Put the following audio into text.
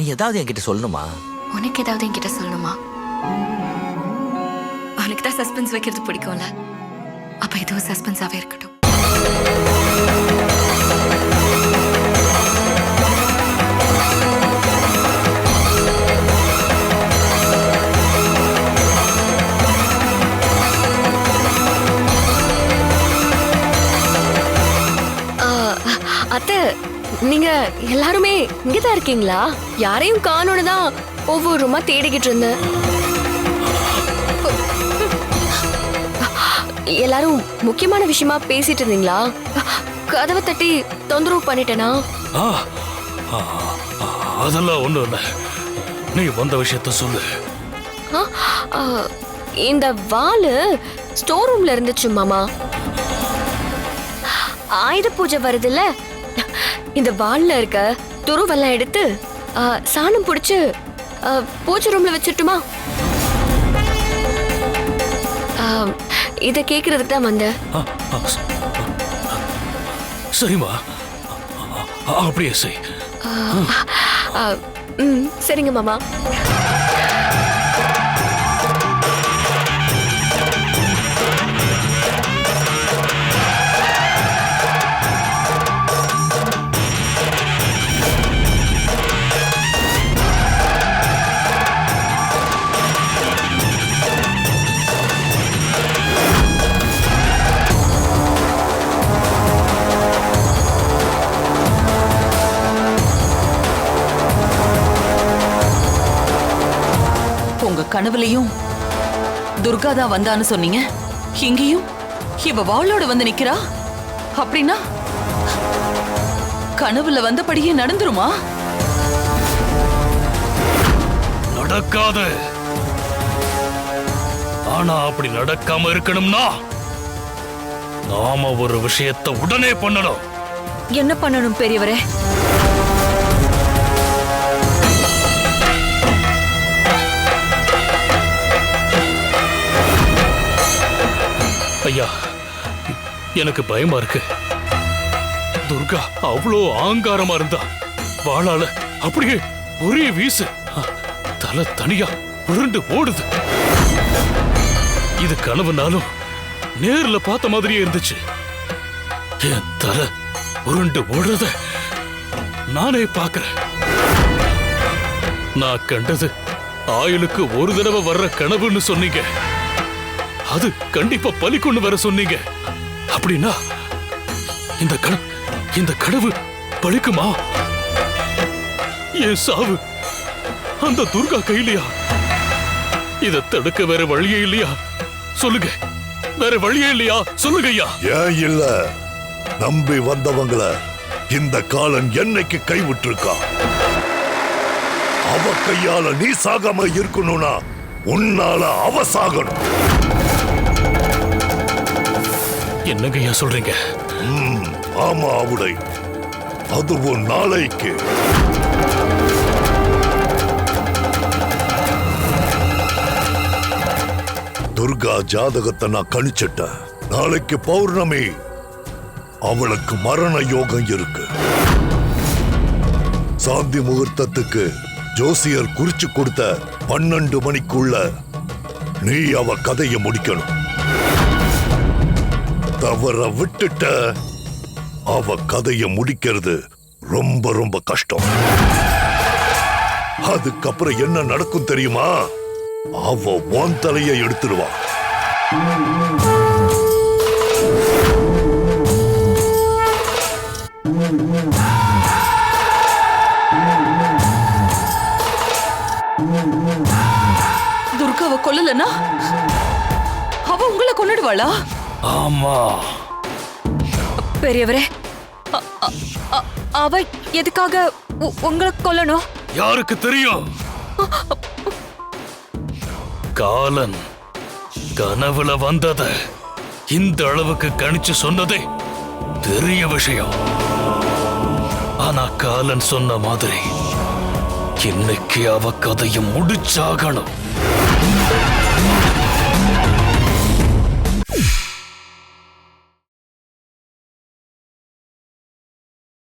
நீ ஏதாவது என்கிட்ட சொல்லணுமா? உனக்கு ஏதாவது என்கிட்ட சொல்லணுமா? உனக்கு தான் சஸ்பென்ஸ் வைக்கிறது பிடிக்கும்ல. அப்ப இதுவும் சஸ்பென்ஸாவே இருக்கட்டும். நீங்க எல்லாருமே இங்கதான் இருக்கீங்களா? யாரையும் காணோன்னு தான் ஒவ்வொரு ரூமா தேடிக்கிட்டு இருந்தேன் எல்லாரும் முக்கியமான விஷயமா பேசிட்டு இருந்தீங்களா கதவை தட்டி தொந்தரவு பண்ணிட்டேனா? அதெல்லாம் ஒண்ணும் இல்ல. நீ வந்த விஷயத்த சொல்லு. இந்த வாலு ஸ்டோர் ரூம்ல இருந்துச்சு மாமா. ஆயுத பூஜை வருதுல்ல இந்த வால்ல இருக்க துருவெல்லாம் எடுத்து சாணம் பிடிச்சு பூஜை ரூம்ல வச்சிட்டுமா இத கேக்குறதுக்கு தான் வந்தேன். சரிம்மா. அப்படியே ம் சரிங்க மாமா. கனவுலயும் துர்கா தான் வந்தான்னு சொன்னீங்க. இங்கேயும் இவ வாளோட வந்து நிக்கிறா? அப்படின்னா கனவுல வந்தபடியே நடந்துருமா? நடக்காது. ஆனா அப்படி நடக்காம இருக்கணும்னா நாம ஒரு விஷயத்தை உடனே பண்ணணும். என்ன பண்ணணும் பெரியவரே? ஐயா எனக்கு பயமா இருக்கு. துர்கா அவ்வளோ ஆங்காரமா இருந்தா வாழால அப்படியே ஒரே வீசு. தலை தனியா உருண்டு ஓடுது. இது கனவுனாலும் நேர்ல பார்த்த மாதிரியே இருந்துச்சு. என் தலை உருண்டு ஓடுறத நானே பாக்குறேன் நான் கண்டது ஆயுளுக்கு ஒரு தடவை வர்ற கனவுன்னு சொன்னீங்க. அது கண்டிப்பா பலிக்கொண்டு வர சொன்னீங்க. அப்படின்னா இந்த கனவு இந்த கடவு பழிக்குமா என் சாவு? அந்த துர்கா கையிலையா? இத தடுக்க வேற வழியே இல்லையா? சொல்லுங்க. வேற வழியே இல்லையா? சொல்லுங்க ஐயா. ஏன் இல்ல? நம்பி வந்தவங்கள இந்த காலன் என்னைக்கு கைவிட்டிருக்கா? அவ கையால நீ சாகாம இருக்கணும்னா உன்னால அவ சாகணும். என்னங்கய்யா சொல்றீங்க? ஆமா அவளை அதுவும் நாளைக்கு. துர்கா ஜாதகத்தை நான் கணிச்சிட்டேன். நாளைக்கு பௌர்ணமி. அவளுக்கு மரண யோகம் இருக்கு. சாந்தி முகூர்த்தத்துக்கு ஜோசியர் குறிச்சு கொடுத்த பன்னெண்டு மணிக்குள்ள நீ அவ கதையை முடிக்கணும். தவற விட்டுட்ட. அவ கதையை முடிக்கிறது ரொம்ப ரொம்ப கஷ்டம். அதுக்கப்புறம் என்ன நடக்கும் தெரியுமா? அவ உன் தலையை எடுத்துருவா துர்காவை கொல்லலன்னா? அவ உங்களை கொண்டுடுவாளா ஆமா. பெரியவரே அவ எதுக்காக உங்களை கொல்லணும்? யாருக்கு தெரியும்? காலன் கனவுல வந்தத இந்த அளவுக்கு கணிச்சு சொன்னதே பெரிய விஷயம். ஆனா காலன் சொன்ன மாதிரி இன்னைக்கு அவ கதையும் முடிச்சாகணும்.